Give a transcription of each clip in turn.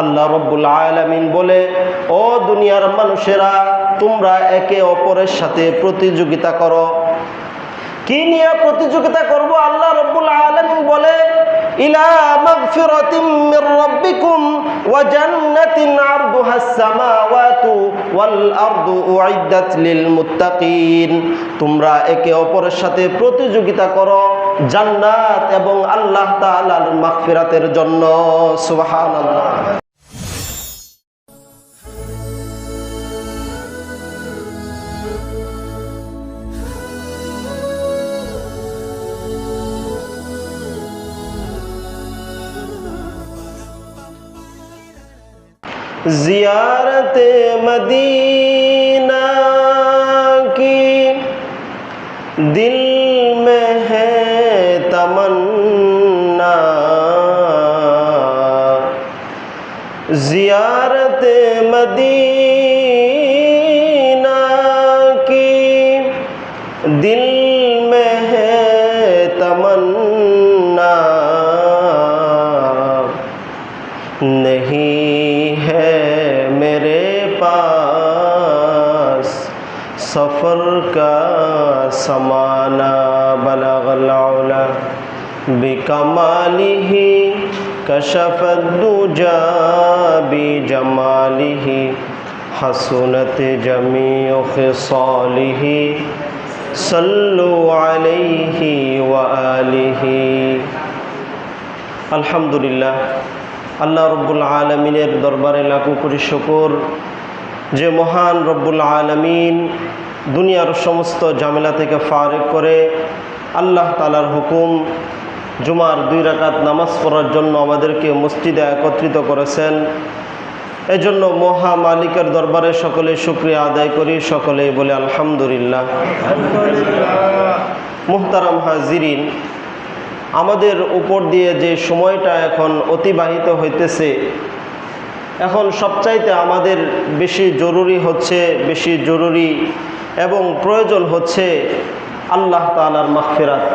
আল্লাহ রব্বুল আলামিন বলে, ও দুনিয়ার মানুষেরা, তোমরা একে অপরের সাথে প্রতিযোগিতা করো। কি নিয়ে প্রতিযোগিতা করব? আল্লাহ রব্বুল আলামিন বলে, ইলা মাগফিরাতিম মির ওয়া জান্নাতিন আরদুহাস সামাওয়াতু ওয়াল আরদু উইদ্দাত তোমরা একে অপরের সাথে প্রতিযোগিতা করো জান্নাত এবং আল্লাহ তাআলার মাগফিরাতের জন্য। সুবহানাল্লাহ। زیارت مدینہ کی دل میں ہے تمنا۔ زیارت مدینہ غفر کا سمانا بلغ العلا بکمالہ کشف الدجا ہی حسنت جمیع خصالہ صلو علیہ وآلہ الحمدللہ আল্লাহ رب العالمین দরবারে লাখো کچھ شکر جے مہان رب العالمین দুনিয়ার সমস্ত ঝামেলা থেকে ফারেক করে আল্লাহ তালার হুকুম জুমার দুই রাকাত নামাজ পড়ার জন্য আমাদেরকে মসজিদে একত্রিত করেছেন। এজন্য মহা মালিকের দরবারে সকলে শুক্রিয়া আদায় করি, সকলেই বলে আলহামদুলিল্লাহ। মুহতারাম হাজিরিন, আমাদের উপর দিয়ে যে সময়টা এখন অতিবাহিত হইতেছে, এখন সবচাইতে আমাদের বেশি জরুরি হচ্ছে, বেশি জরুরি এবং প্রয়োজন হচ্ছে আল্লাহ তালার মাগফিরাত।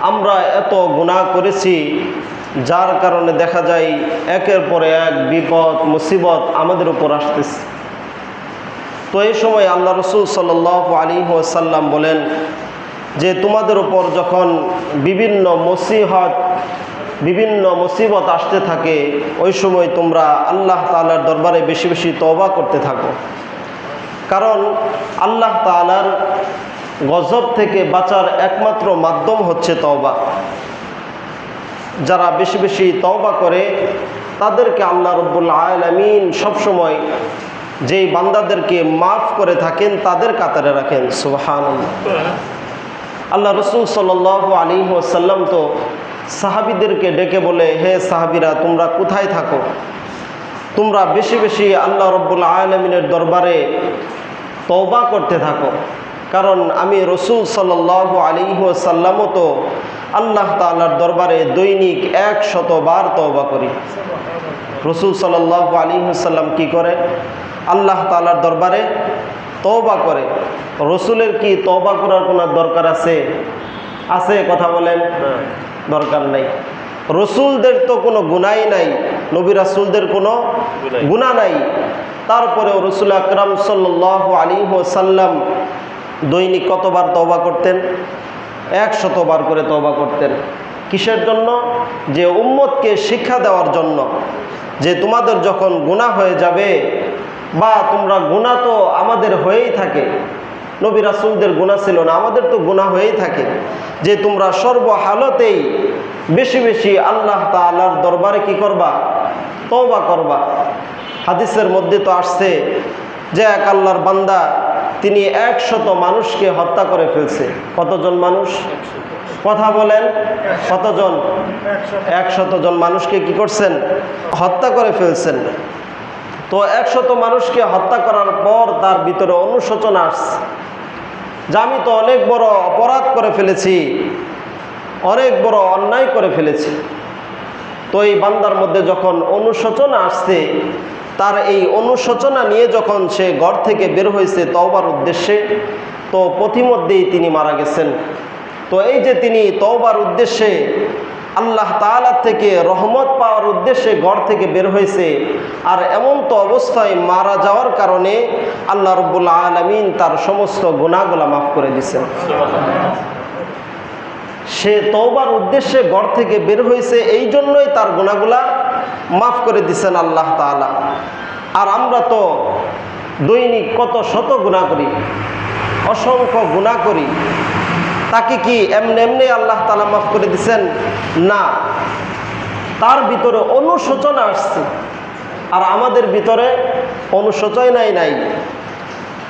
আমরা এত গুণা করেছি, যার কারণে দেখা যায় একের পরে এক বিপদ, মুসিবত আমাদের উপর আসতেছে। তো এই সময় আল্লাহ রসুল সাল আলী ওসাল্লাম বলেন যে, তোমাদের উপর যখন বিভিন্ন মুসিহত বিভিন্ন মুসিবত আসতে থাকে, ওই সময় তোমরা আল্লাহ তালার দরবারে বেশি বেশি তওবা করতে থাকো। কারণ আল্লাহ তালার গজব থেকে বাঁচার একমাত্র মাধ্যম হচ্ছে তওবা। যারা বেশি বেশি তওবা করে, তাদেরকে আল্লাহ রব্বুল আলমিন সবসময় যেই বান্দাদেরকে মাফ করে থাকেন, তাদের কাতারে রাখেন। সুবাহান আল্লাহ রসুল সাল আলী ওসাল্লাম তো সাহাবিদেরকে ডেকে বলে, হে সাহাবিরা, তোমরা কোথায় থাকো? তোমরা বেশি বেশি আল্লাহ রব্বুল আলমিনের দরবারে তওবা করতে থাকো। কারণ আমি রসুল সাল আলী ওসাল্লামও তো আল্লাহ তাল্লার দরবারে দৈনিক এক শতবার তওবা করি। রসুল সাল আলী ওসাল্লাম কী করে? আল্লাহ তালার দরবারে তওবা করে। রসুলের কি তওবা করার কোনো দরকার আছে? আছে কথা বলেন? দরকার নাই। রসুলদের তো কোনো গুণাই নাই। নবী রাসুলদের কোনো গুণা নাই। তারপরেও রসুল আকরাম সাল্লাহ আলী সাল্লাম দৈনিক কতবার তওবা করতেন? এক শতবার করে তওবা করতেন। কিসের জন্য? যে উম্মতকে শিক্ষা দেওয়ার জন্য। যে তোমাদের যখন গুণা হয়ে যাবে বা তোমরা গুণা তো আমাদের হয়েই থাকে নবী রাসুলদের গুণা ছিল না, আমাদের তো গুণা হয়েই থাকে যে তোমরা সর্বহালতেই বেশি বেশি আল্লাহ তালার দরবারে কি করবা? তওবা করবা। হাদিসের মধ্যে তো আসছে যে এক আল্লাহর বান্দা তিনি একশত মানুষকে হত্যা করে ফেলছে। কতজন মানুষ? কথা বলেন, কতজন? একশত জন মানুষকে কি করছেন? হত্যা করে ফেলছেন। তো একশত মানুষকে হত্যা করার পর তার ভিতরে অনুশোচনা আসছে। যে আমি তো অনেক বড় অপরাধ করে ফেলেছি, অনেক বড় অন্যায় করে ফেলেছি। তো এই বান্দার মধ্যে যখন অনুশোচনা আসছে, তার এই অনুশোচনা নিয়ে যখন সে ঘর থেকে বের হয়েছে তওবার উদ্দেশ্যে, তো পথিমধ্যেই তিনি মারা গেছেন। তো এই যে তিনি তওবার উদ্দেশ্যে আল্লাহ তালার থেকে রহমত পাওয়ার উদ্দেশ্যে ঘর থেকে বের হয়েছে। আর এমন তো অবস্থায় মারা যাওয়ার কারণে আল্লাহ রব্বুল আলমিন তার সমস্ত গুণাগুলা মাফ করে দিছেন সে তওবার উদ্দেশ্যে ঘর থেকে বের হয়েছে, এই জন্যই তার গুণাগুলা মাফ করে দিছেন আল্লাহ তাআলা। আর আমরা তো দৈনিক কত শত গুণা করি, অসংখ্য গুণা করি তাকে কি এমনি এমনি আল্লাহ তালা মাফ করে দিছেন? না। তার ভিতরে অনুশোচনা আসছে। আর আমাদের ভিতরে অনুশোচনাই নাই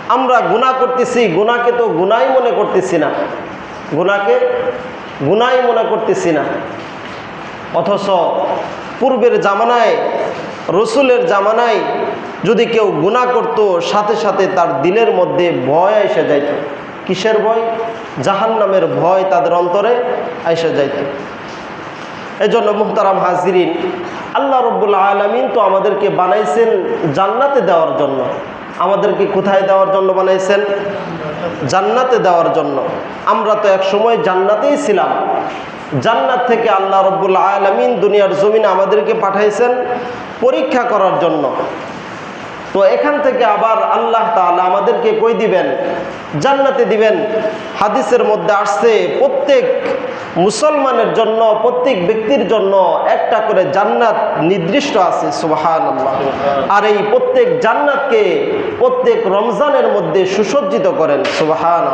আমরা গুণা করতেছি গুণাকে তো গুনাই মনে করতেছি না। গুণাকে গুনাই মনে করতেছি না। অথচ পূর্বের জামানায়, রসুলের জামানায় যদি কেউ গুণা করত, সাথে সাথে তার দিলের মধ্যে ভয় এসে যাইত। কিসের ভয়? জাহান নামের ভয় তাদের অন্তরে এসে যাইত। এই জন্য মুহতারাম হাজিরিন, আল্লাহ রব্বুল আলমিন তো আমাদেরকে বানাইছেন জান্নাতে দেওয়ার জন্য। আমাদেরকে কোথায় দেওয়ার জন্য বানাইছেন? জান্নাতে দেওয়ার জন্য। আমরা তো এক সময় জান্নাতেই ছিলাম। জান্নাত থেকে আল্লাহ রব্বুল আলমিন দুনিয়ার জমিনে আমাদেরকে পাঠাইছেন পরীক্ষা করার জন্য। তো এখান থেকে আবার আল্লাহ তাআলা আমাদেরকে কই দিবেন? জান্নাতে দিবেন। হাদিসের মধ্যে আসছে, প্রত্যেক মুসলমানের জন্য, প্রত্যেক ব্যক্তির জন্য একটা করে জান্নাত নির্দিষ্ট আছে সুবাহান আর এই প্রত্যেক জান্নাতকে প্রত্যেক রমজানের মধ্যে সুসজ্জিত করেন সুবাহান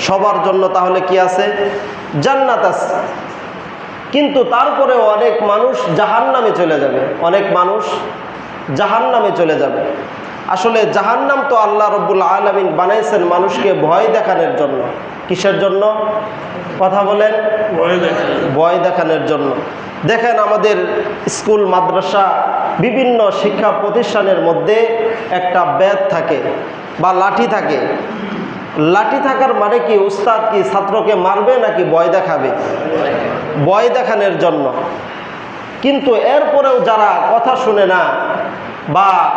সবার জন্য তাহলে কি আছে? জান্নাত আছে। কিন্তু তারপরেও অনেক মানুষ জাহান নামে চলে যাবে। অনেক মানুষ জাহান নামে চলে যাবে। আসলে জাহান্নাম তো আল্লাহ রব্বুল আলমিন বানাইছেন মানুষকে ভয় দেখানোর জন্য। কিসের জন্য? কথা বলেন। ভয় দেখানোর জন্য। দেখেন আমাদের স্কুল মাদ্রাসা বিভিন্ন শিক্ষা প্রতিষ্ঠানের মধ্যে একটা ব্যাদ থাকে বা লাঠি থাকে। লাঠি থাকার মানে কি? উস্তাদ কি ছাত্রকে মারবে নাকি ভয় দেখাবে? ভয় দেখানোর জন্য। কিন্তু এরপরেও যারা কথা শুনে না বা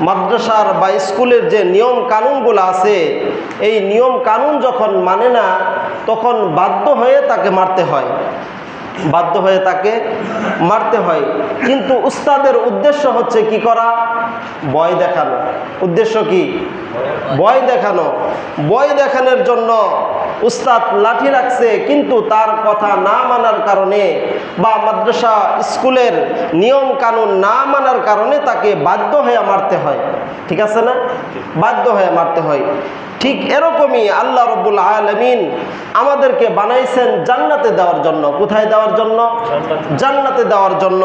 মাদ্রাসার বা স্কুলের যে নিয়ম কানুনগুলো আছে, এই নিয়ম কানুন যখন মানে না, তখন বাধ্য হয়ে তাকে মারতে হয়। বাধ্য হয়ে তাকে মারতে হয়। কিন্তু উস্তাদের উদ্দেশ্য হচ্ছে কি করা? বয় দেখানো। উদ্দেশ্য কি? বয় দেখানো। বয় দেখানোর জন্য উস্তাদ লাঠি রাখছে কিন্তু তার কথা না মানার কারণে বা মাদ্রাসা স্কুলের নিয়ম কানুন না মানার কারণে তাকে বাধ্য হয়ে মারতে হয়। ঠিক আছে না? বাধ্য হয়ে মারতে হয়। ঠিক এরকমই আল্লাহ রব্বুল আলমিন আমাদেরকে বানাইছেন জান্নাতে দেওয়ার জন্য। কোথায় দেওয়ার জন্য? জান্নাতে। দেওয়ার জন্য।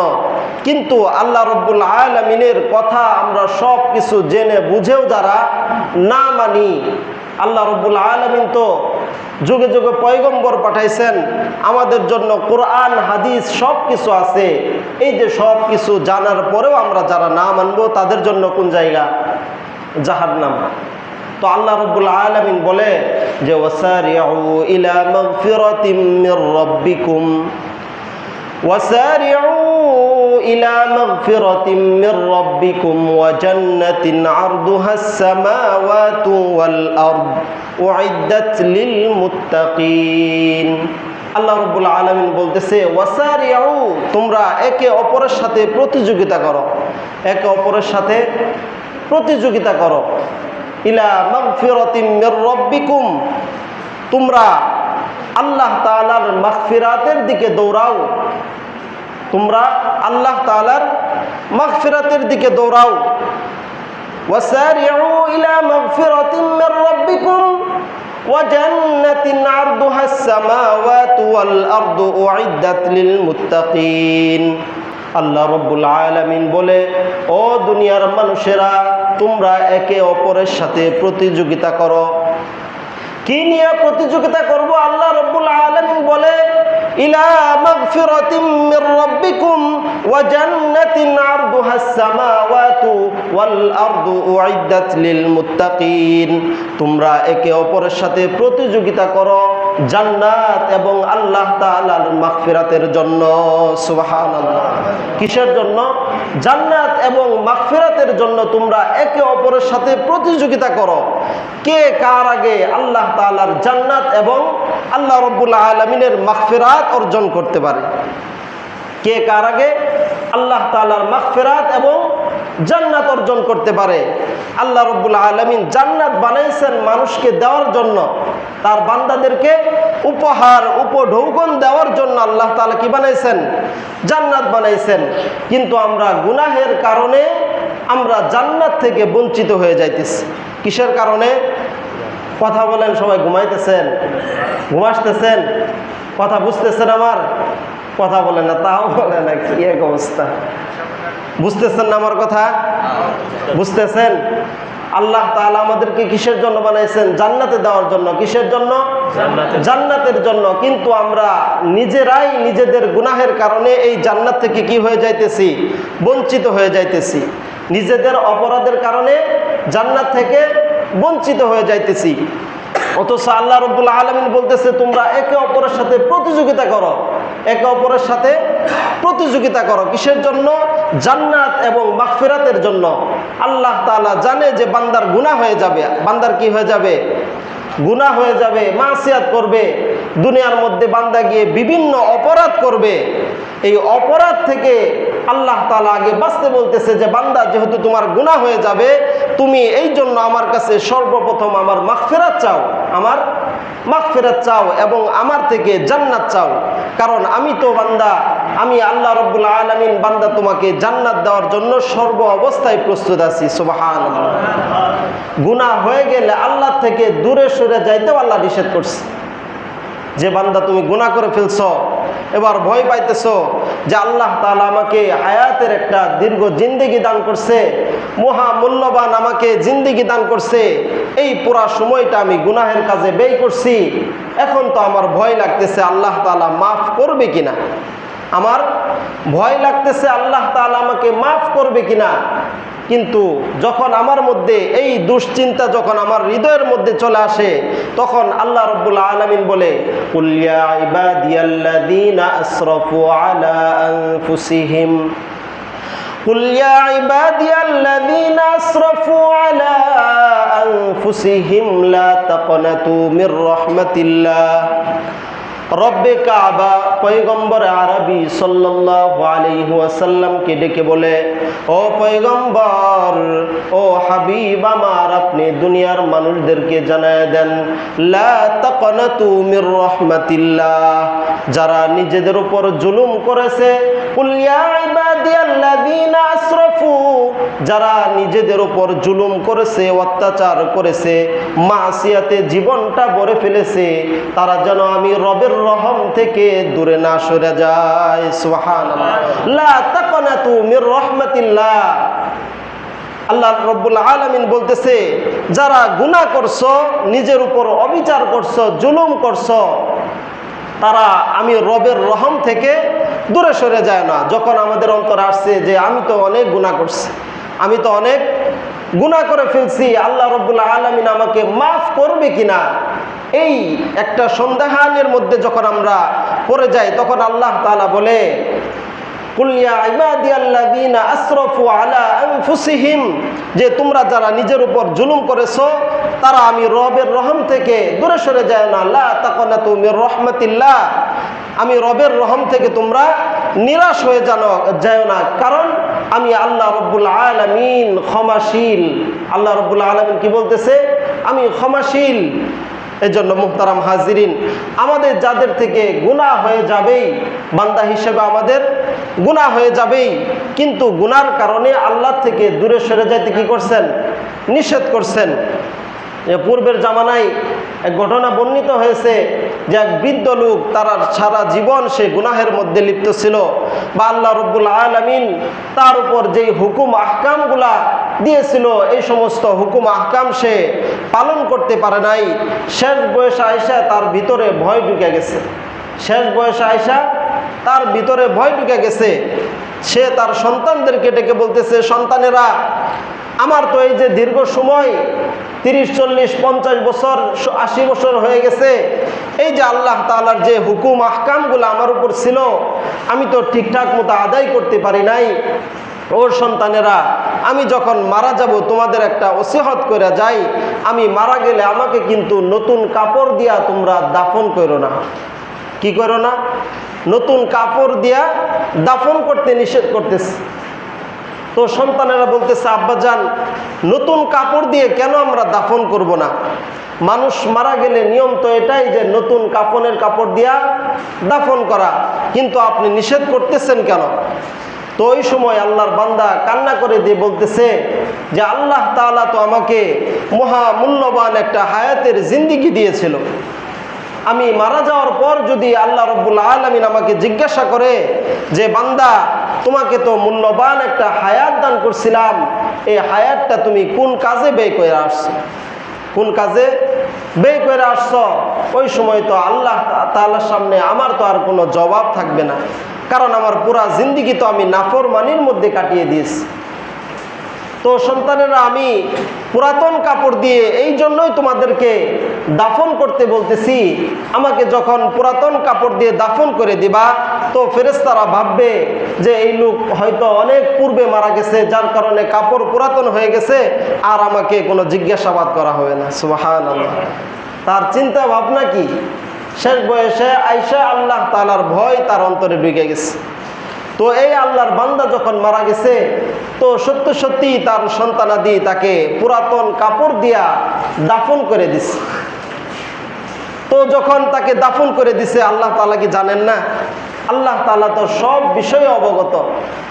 কিন্তু আল্লাহ রব্বুল আলমিনের কথা আমরা সব কিছু জেনে বুঝেও যারা না মানি আল্লাহ রব্বুল আলমিন তো যুগে যুগে পয়গম্বর পাঠাইছেন, আমাদের জন্য কোরআন, হাদিস সব কিছু আছে। এই যে সব কিছু জানার পরেও আমরা যারা না মানবো, তাদের জন্য কোন জায়গা? জাহার নাম তো আল্লাহ রব্বুল আলমিন বলে যে ওসারিয়া ইলা ইলাম মির রাব্বিকুম। وسارعوا إلى مغفرة من ربكم وجنة عرضها السماوات والأرض أعدت للمتقين আল্লাহ রব্বুল আলমিন বলতেছে ওয়াসারিয়াউ তোমরা একে অপরের সাথে প্রতিযোগিতা করো একে অপরের সাথে প্রতিযোগিতা করো ইলা মাগফিরাতিম মির রাব্বিকুম তোমরা আল্লাহ তাআলার মাগফিরাতের দিকে দৌড়াও তোমরা আল্লাহ তাআলার মাগফিরাতের দিকে দৌড়াও وسارعوا إلى مغفرة من ربكم وجنة عرضها السماوات والأرض أعدت للمتقين আল্লাহ রব্বুল আলমিন বলে ও দুনিয়ার মানুষেরা তোমরা একে অপরের সাথে প্রতিযোগিতা করো কি নিয়ে প্রতিযোগিতা করব? আল্লাহ রব্বুল আলমিন বলে ইলা ওয়াল তোমরা একে অপরের সাথে প্রতিযোগিতা করো জান্নাত এবং আল্লাহ তাআলার মাগফিরাতের জন্য। কিসের জন্য? জান্নাত এবং মাগফিরাতের জন্য তোমরা একে অপরের সাথে প্রতিযোগিতা করো। কে কার আগে আল্লাহ তাআলার জান্নাত এবং আল্লাহ রব্বুল আলমিনের মাগফিরাত অর্জন করতে পারে? কে কার আগে আল্লাহ তালার মাগফিরাত এবং জান্নাত অর্জন করতে পারে? আল্লাহ রব্বুল আলমিন জান্নাত বানাইছেন মানুষকে দেওয়ার জন্য। তার বান্দাদেরকে উপহার, উপঢৌকন দেওয়ার জন্য আল্লাহ তালা কি বানাইছেন? জান্নাত বানাইছেন। কিন্তু আমরা গুনাহের কারণে আমরা জান্নাত থেকে বঞ্চিত হয়ে যাইতেছি। কিসের কারণে? কথা বলেন সবাই ঘুমাইতেছেন ঘুমাসতেছেন কথা বুঝতেছেন আমার? কথা বলেন না তাও বলে না কি এক অবস্থা। বুঝতেছেন না আমার কথা? বুঝতেছেন? আল্লাহ তাআলা আমাদেরকে কিসের জন্য বানাইছেন? জান্নাতে দেওয়ার জন্য। কিসের জন্য? জান্নাতের জন্য। কিন্তু আমরা নিজেরাই নিজেদের গুনাহের কারণে এই জান্নাত থেকে কি হয়ে যাইতেছি? বঞ্চিত হয়ে যাইতেছি। নিজেদের অপরাধের কারণে জান্নাত থেকে বঞ্চিত হয়ে যাইতেছি। অথচ আল্লাহ রব্বুল আলমিন বলতেছে, তোমরা একে অপরের সাথে প্রতিযোগিতা করো। একে অপরের সাথে প্রতিযোগিতা করো। কিসের জন্য? জান্নাত এবং মাগফিরাতের জন্য। আল্লাহ তাআলা জানে যে বান্দার গুনাহ হয়ে যাবে। বান্দার কি হয়ে যাবে? গুনাহ হয়ে যাবে, মাসিয়াত করবে। দুনিয়ার মধ্যে বান্দা গিয়ে বিভিন্ন অপরাধ করবে। এই অপরাধ থেকে আল্লাহ তালা আগে বাঁচতে বলতেছে যে, বান্দা, যেহেতু তোমার গুনাহ হয়ে যাবে, তুমি এই জন্য আমার কাছে সর্বপ্রথম আমার মাগফিরাত চাও, আমার মাগফিরাত চাও এবং আমার থেকে জান্নাত চাও। কারণ আমি তো বান্দা, আমি আল্লাহ রব্বুল আলমিন বান্দা, তোমাকে জান্নাত দেওয়ার জন্য সর্ব অবস্থায় প্রস্তুত আছি সুবাহান গুনাহ হয়ে গেলে আল্লাহ থেকে দূরে সরে যাইতেও আল্লাহ নিষেধ করছে। যে, বান্দা, তুমি গুনাহ করে ফেলছ এবার ভয় পাইতেছ যে আল্লাহ তাআলা আমাকে হায়াতের একটা দীর্ঘ জিন্দিগি দান করছে মহা মূল্যবান আমাকে জিন্দিগি দান করছে, এই পুরা সময়টা আমি গুনাহের কাজে ব্যয় করছি, এখন তো আমার ভয় লাগতেছে আল্লাহ তাআলা মাফ করবে কিনা? আমার ভয় লাগতেছে আল্লাহ তাআলা আমাকে মাফ করবে কিনা? কিন্তু যখন আমার মধ্যে, এই দুশ্চিন্তা যখন আমার হৃদয়ের মধ্যে চলে আসে, তখন আল্লাহ রব্বুল আলমিন বলে কুল্লিয়া রব্বে কাবা পৈগম্বর আরবি সাল্লাসাল্লামকে ডেকে বলে, ও পৈগম্বর ও হাবিব আমার, আপনি দুনিয়ার মানুষদেরকে জানায় দেন মির রহমাতিল্লাহ, যারা নিজেদের উপর জুলুম করেছে যারা নিজেদের উপর জুলুম করেছে, অত্যাচার করেছে, মাসিয়াতে জীবনটা বরে ফেলেছে, তারা যেন আমি রবের রহম থেকে দূরে না সরে যায় তাকনাতু মির রাহমাতিল্লাহ। আল্লাহ রব্বুল আলমিন বলতেছে, যারা গুনাহ করছ, নিজের উপর অবিচার করছ, জুলুম করছ, তারা আমি রবের রহম থেকে দূরে সরে যায় না। যখন আমাদের অন্তর আসছে যে, আমি তো অনেক গুণা করছি, আমি তো অনেক গুণা করে ফেলছি, আল্লাহ রব্বুল আলমিন আমাকে মাফ করবে কিনা? এই একটা সন্দেহানের মধ্যে যখন আমরা পড়ে যাই, তখন আল্লাহ তালা বলে যে তোমরা যারা নিজের উপর জুলুম করেছ, তারা আমি রবের রহম থেকে দূরে সরে যায় না। লা তাকানাতু মির রাহমাতিল্লাহ। আমি রবের রহম থেকে তোমরা নিরাশ হয়ে জানো যায় না। কারণ আমি আল্লাহ রব্বুল আলামিন ক্ষমাশীল। আল্লাহ রব্বুল আলামিন কি বলতেছে? আমি ক্ষমাশীল। এই জন্য মুক্তারাম হাজিরিন, আমাদের যাদের থেকে গুণা হয়ে যাবেই, বান্দা হিসেবে আমাদের গুণা হয়ে যাবেই। কিন্তু গুনার কারণে আল্লাহ থেকে দূরে সরে যাইতে কি করছেন? নিষেধ করছেন। পূর্বের জামানায় ঘটনা বর্ণিত হয়েছে যে এক বৃদ্ধ লোক, তার সারা জীবন সে গুনাহের মধ্যে লিপ্ত ছিল। বা আল্লাহ রব্বুল আলমিন তার উপর যেই হুকুম, আহকামগুলা দিয়েছিল, এই সমস্ত হুকুম, আহকাম সে পালন করতে পারে নাই। শেষ বয়সে আয়সা তার ভিতরে ভয় ঢুকে গেছে। শেষ বয়সে আয়সা তার ভিতরে ভয় ঢুকে গেছে। সে তার সন্তানদেরকে ডেকে বলতেছে, সন্তানেরা আমার তো এই যে দীর্ঘ সময়, তিরিশ, চল্লিশ, পঞ্চাশ বছর, আশি বছর হয়ে গেছে, এই যে আল্লাহ তালার যে হুকুম, আহকামগুলো আমার উপর ছিল, আমি তো ঠিকঠাক মতো আদায় করতে পারি নাই। ওর সন্তানেরা, আমি যখন মারা যাব, তোমাদের একটা ওসিহত করে যাই, আমি মারা গেলে আমাকে কিন্তু নতুন কাপড় দিয়া তোমরা দাফন করো না। কি করো না? নতুন কাপড় দিয়া দাফন করতে নিষেধ করতেছে। তো সন্তানেরা বলতেছে, আব্বা যান, নতুন কাপড় দিয়ে কেন আমরা দাফন করব না? মানুষ মারা গেলে নিয়ম তো এটাই যে নতুন কাফনের কাপড় দিয়া দাফন করা, কিন্তু আপনি নিষেধ করতেছেন কেন? তো ওই সময় আল্লাহর বান্দা কান্না করে দিয়ে বলতেছে যে, আল্লাহ তাআলা তো আমাকে মহা মূল্যবান একটা হায়াতের জিন্দিগি দিয়েছিল। আমি মারা যাওয়ার পর যদি আল্লাহ রব্বুল আলমিন আমাকে জিজ্ঞাসা করে যে, বান্দা, তোমাকে তো মূল্যবান একটা হায়াত দান করছিলাম, এই হায়াতটা তুমি কোন কাজে ব্যয় করে আসছো? কোন কাজে ব্যয় করে আসছ? ওই সময় তো আল্লাহ তাআলার সামনে আমার তো আর কোনো জবাব থাকবে না। কারণ আমার পুরা জিন্দিগি তো আমি নাফরমানির মধ্যে কাটিয়ে দিয়েছি। তো সন্তানেরা, আমি পুরাতন কাপড় দিয়ে এই জন্যই তোমাদেরকে দাফন করতে বলতেছি, আমাকে যখন পুরাতন কাপড় দিয়ে দাফন করে দিবা, তো ফেরেস্তারা ভাববে যে এই লোক হয়তো অনেক পূর্বে মারা গেছে, যার কারণে কাপড় পুরাতন হয়ে গেছে, আর আমাকে কোনো জিজ্ঞাসাবাদ করা হবে না সুবাহান তার চিন্তা ভাবনা কি? শেষ বয়সে আইসা আল্লাহ তালার ভয় তার অন্তরে ঢুকে গেছে। তো এই আল্লাহর বান্দা যখন মারা গেছে, তো সত্য সত্যি তার সন্তানাদি তাকে পুরাতন কাপড় দিয়া দাফন করে দিছে। তো যখন তাকে দাফন করে দিছে, আল্লাহ তালা কি জানেন না? আল্লাহ তালা তো সব বিষয়ে অবগত।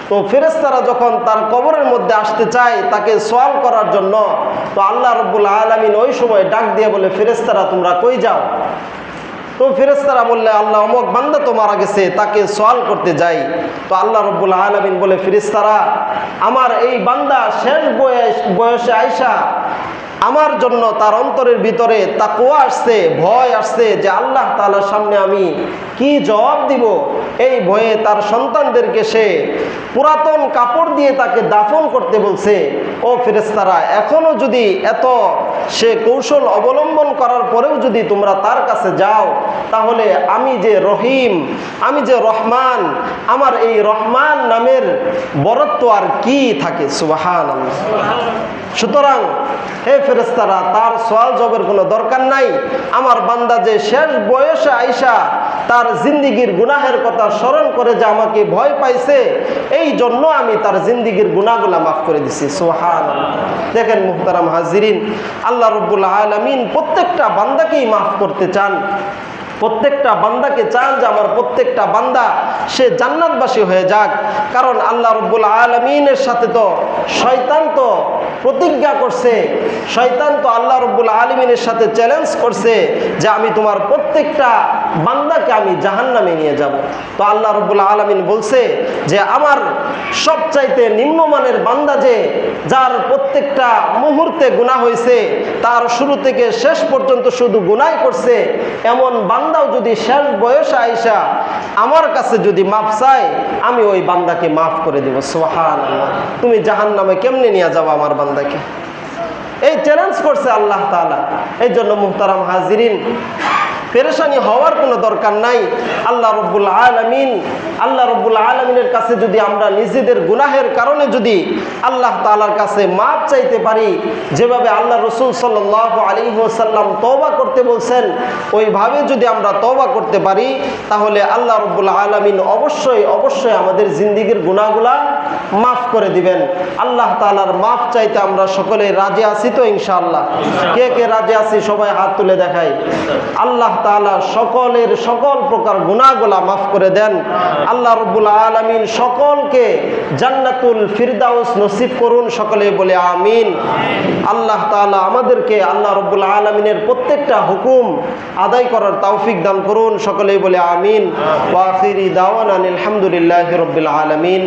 তো ফেরেস্তারা যখন তার কবরের মধ্যে আসতে চায়, তাকে সোয়াল করার জন্য, তো আল্লাহ রব্বুল আলমিন ওই সময় ডাক দিয়ে বলে ফেরেস্তারা তোমরা কই যাও? তো ফেরেস্তারা বললে, আল্লাহ, অমক বান্দা তো মারা গেছে, তাকে সোয়াল করতে যাই। তো আল্লাহ রব্বুল আলমিন বলে ফেরেস্তারা আমার এই বান্দা শেষ বয়স, বয়সে আইসা আমার জন্য তার অন্তরের ভিতরে তা তাকুয়া আসছে, ভয় আসছে যে আল্লাহ তালার সামনে আমি কি জবাব দিব? এই ভয়ে তার সন্তানদেরকে সে পুরাতন কাপড় দিয়ে তাকে দাফন করতে বলছে, ও ফেরেস্তারা এখনও যদি এত সে কৌশল অবলম্বন করার পরেও যদি তোমরা তার কাছে যাও, তাহলে আমি যে রহিম, আমি যে রহমান, আমার এই রহমান নামের বরত্ব আর কি থাকে? সুবাহান সুতরাং, হে ফেরেস্তারা তার সোয়াল জবের কোনো দরকার নাই। আমার বান্দা যে শেষ বয়সে আইসা, তার জিন্দিগির গুনাহের কথা স্মরণ করে যে আমাকে ভয় পাইছে, এই জন্য আমি তার জিন্দিগির গুনাহগুলা মাফ করে দিছি। সোহান দেখেন মুহতারাম হাজিরিন, আল্লাহ রব্বুল আলমিন প্রত্যেকটা বান্দাকেই মাফ করতে চান। প্রত্যেকটা বান্দাকে চান যে আমার প্রত্যেকটা বান্দা সে জান্নাতবাসী হয়ে যাক। কারণ আল্লাহ রব্বুল আলমিনের সাথে তো শয়তান তো প্রতিজ্ঞা করছে। শয়তান তো আল্লাহ রব্বুল আলমিনের সাথে চ্যালেঞ্জ করছে যে আমি তোমার প্রত্যেকটা বান্দাকে আমি জাহান নামে নিয়ে যাব। তো আল্লাহ রব্বুল আলমিন বলছে যে, আমার সবচাইতে নিম্নমানের বান্দা যে, যার প্রত্যেকটা মুহূর্তে গুণা হয়েছে তার শুরু থেকে শেষ পর্যন্ত শুধু গুনাই করছে, এমন বান্দাও যদি শেষ বয়সে আইসা আমার কাছে যদি মাফ চায়, আমি ওই বান্দাকে মাফ করে দেবো। সোহান তুমি জাহান নামে কেমনে নিয়ে যাব আমার বান্দাকে? এই চ্যালেঞ্জ করছে আল্লাহ তালা এই জন্য মুহতারাম হাজিরিন পেরেশানি হওয়ার কোনো দরকার নাই। আল্লাহ রব্বুল আলমিন, আল্লাহ রব্বুল আলমিনের কাছে যদি আমরা নিজেদের গুনাহের কারণে যদি আল্লাহ তালার কাছে মাপ চাইতে পারি, যেভাবে আল্লাহ রসুল সাল্লাহ আলী সাল্লাম তওবা করতে বলছেন, ওইভাবে যদি আমরা তওবা করতে পারি, তাহলে আল্লাহ রব্বুল আলমিন অবশ্যই অবশ্যই আমাদের জিন্দিগির গুণাগুলা মাফ করে দিবেন। আল্লাহ তালার মাফ চাইতে আমরা সকলে রাজি আছি তো ইনশাআল্লাহ? কে কে রাজি আছি সবাই হাত তুলে দেখাই। আল্লাহ তালা সকলের সকল প্রকার গুণাগুলা মাফ করে দেন। আল্লাহ রব্বুল আলমিন সকলকে জান্নাতুল ফিরদাউস নসিব করুন, সকলে বলে আমিন। আল্লাহ তালা আমাদেরকে আল্লাহ রব্বুল আলমিনের প্রত্যেকটা হুকুম আদায় করার তৌফিক দান করুন, সকলেই বলে আমিন। ওয়াখিরি দাওয়ান আলহামদুলিল্লাহ রব্বুল আলমিন।